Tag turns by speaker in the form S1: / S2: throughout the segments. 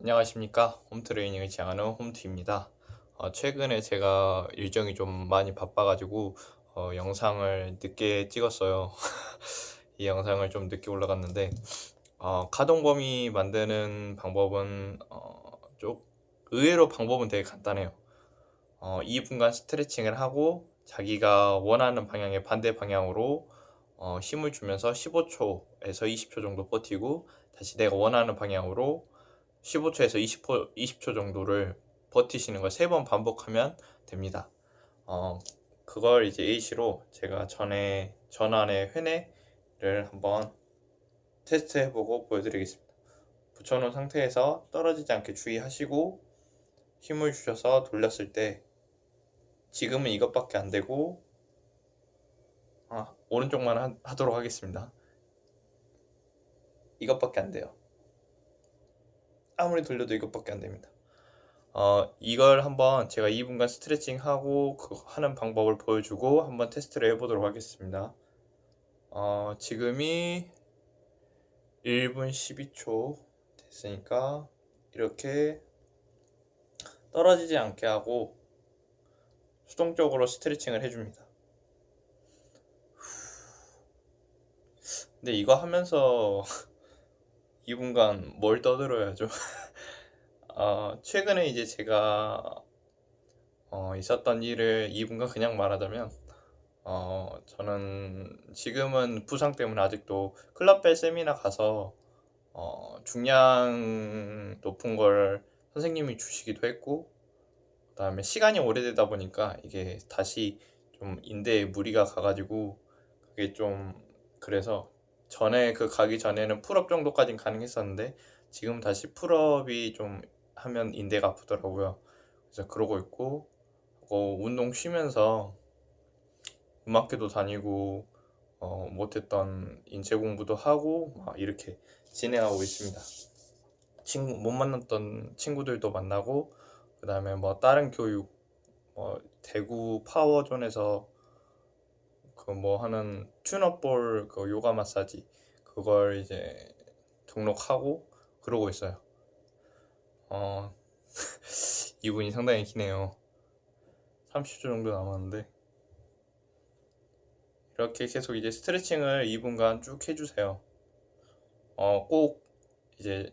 S1: 안녕하십니까. 홈트레이닝을 지향하는 홈트입니다. 어, 최근에 제가 일정이 좀 많이 바빠가지고 어, 영상을 늦게 찍었어요. 이 영상을 좀 늦게 올라갔는데 어, 가동범위 만드는 방법은 어, 좀 의외로 방법은 되게 간단해요. 어, 2분간 스트레칭을 하고 자기가 원하는 방향의 반대 방향으로 어, 힘을 주면서 15초에서 20초 정도 버티고 다시 내가 원하는 방향으로 15초에서 20초, 20초 정도를 버티시는 걸 세 번 반복하면 됩니다. 어, 그걸 이제 A시로 제가 전에 전환의 회내를 한번 테스트 해보고 보여드리겠습니다. 붙여놓은 상태에서 떨어지지 않게 주의하시고 힘을 주셔서 돌렸을 때 지금은 이것밖에 안 되고 아, 오른쪽만 하, 하도록 하겠습니다. 이것밖에 안 돼요. 아무리 돌려도 이것밖에 안 됩니다. 어, 이걸 한번 제가 2분간 스트레칭 하고 그 하는 방법을 보여주고 한번 테스트를 해보도록 하겠습니다. 어, 지금이 1분 12초 됐으니까 이렇게 떨어지지 않게 하고 수동적으로 스트레칭을 해줍니다. 근데 이거 하면서 2분간 뭘 떠들어야죠? 어, 최근에 이제 제가 어, 있었던 일을 2분간 그냥 말하자면 어, 저는 지금은 부상 때문에 아직도 클럽벨 세미나 가서 어, 중량 높은 걸 선생님이 주시기도 했고 그다음에 시간이 오래되다 보니까 이게 다시 좀 인대에 무리가 가가지고 그게 좀 그래서 전에 그 가기 전에는 풀업 정도까진 가능했었는데 지금 다시 풀업이 좀 하면 인대가 아프더라고요. 그래서 그러고 있고 어, 운동 쉬면서 음악회도 다니고 어, 못했던 인체 공부도 하고 막 이렇게 진행하고 있습니다. 친구 못 만났던 친구들도 만나고 그 다음에 뭐 다른 교육 뭐 대구 파워존에서 그 뭐 하는 튜너볼 그 요가 마사지 그걸 이제 등록하고 그러고 있어요. 어 이분이 상당히 기네요. 30초 정도 남았는데 이렇게 계속 이제 스트레칭을 2분간 쭉 해주세요. 어 꼭 이제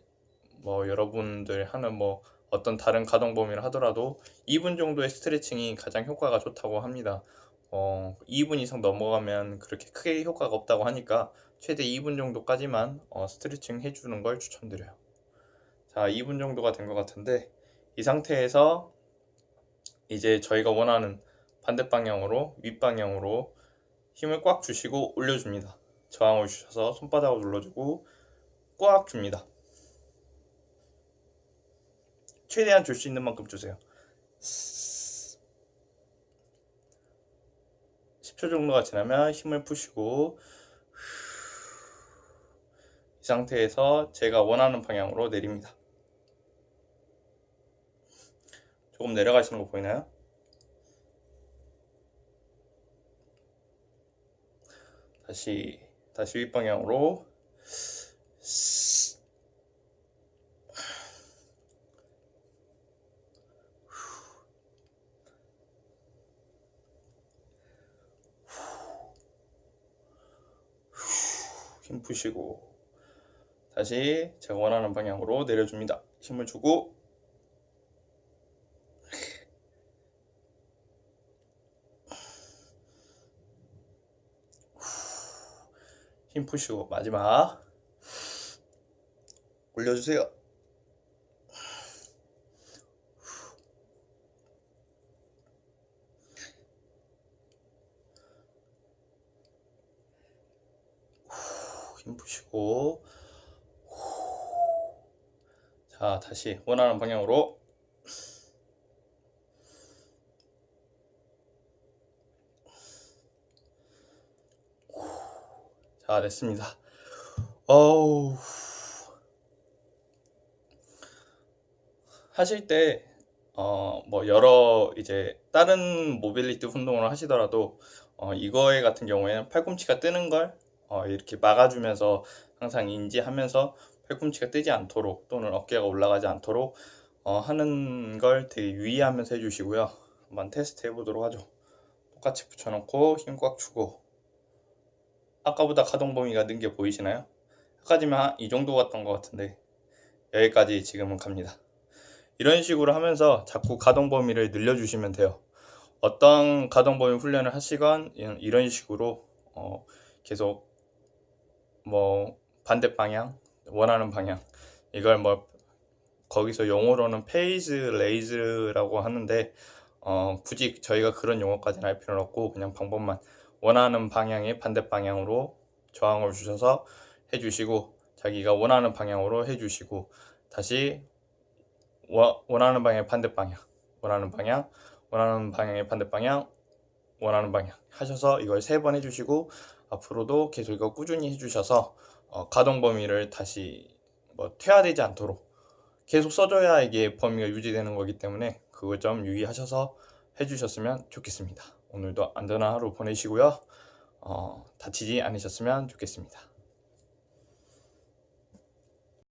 S1: 뭐 여러분들 하는 뭐 어떤 다른 가동 범위를 하더라도 2분 정도의 스트레칭이 가장 효과가 좋다고 합니다. 어, 2분 이상 넘어가면 그렇게 크게 효과가 없다고 하니까 최대 2분 정도까지만 어, 스트레칭 해주는 걸 추천드려요. 자, 2분 정도가 된 것 같은데 이 상태에서 이제 저희가 원하는 반대 방향으로 윗방향으로 힘을 꽉 주시고 올려줍니다. 저항을 주셔서 손바닥을 눌러주고 꽉 줍니다. 최대한 줄 수 있는 만큼 주세요. 10초 정도가 지나면 힘을 푸시고 이 상태에서 제가 원하는 방향으로 내립니다. 조금 내려가시는 거 보이나요? 다시 다시 윗방향으로 힘 푸시고 다시 제가 원하는 방향으로 내려줍니다. 힘을 주고 힘 푸시고 마지막 올려주세요. 힘 푸시고. 자 다시 원하는 방향으로. 자 됐습니다. 어우. 하실 때 어 뭐 여러 이제 다른 모빌리티 운동을 하시더라도 어 이거에 같은 경우에는 팔꿈치가 뜨는 걸 어, 이렇게 막아주면서 항상 인지하면서 팔꿈치가 뜨지 않도록 또는 어깨가 올라가지 않도록 어, 하는 걸 되게 유의하면서 해주시고요. 한번 테스트 해보도록 하죠. 똑같이 붙여놓고 힘 꽉 주고 아까보다 가동 범위가 는 게 보이시나요? 아까지만 이 정도 같던 것 같은데 여기까지 지금은 갑니다. 이런 식으로 하면서 자꾸 가동 범위를 늘려주시면 돼요. 어떤 가동 범위 훈련을 하시건 이런- 식으로 어, 계속 뭐 반대 방향 원하는 방향. 이걸 뭐 거기서 용어로는 페이즈 레이즈라고 하는데 어, 굳이 저희가 그런 용어까지는 할 필요는 없고 그냥 방법만 원하는 방향의 반대 방향으로 저항을 주셔서 해주시고 자기가 원하는 방향으로 해주시고 다시 원- 원하는 방향의 반대 방향 원하는 방향 원하는 방향의 반대 방향 원하는 방향 하셔서 이걸 세 번 해주시고 앞으로도 계속 이거 꾸준히 해주셔서 어, 가동 범위를 다시 뭐 퇴화되지 않도록 계속 써줘야 이게 범위가 유지되는 거기 때문에 그걸 좀 유의하셔서 해주셨으면 좋겠습니다. 오늘도 안전한 하루 보내시고요. 어, 다치지 않으셨으면 좋겠습니다.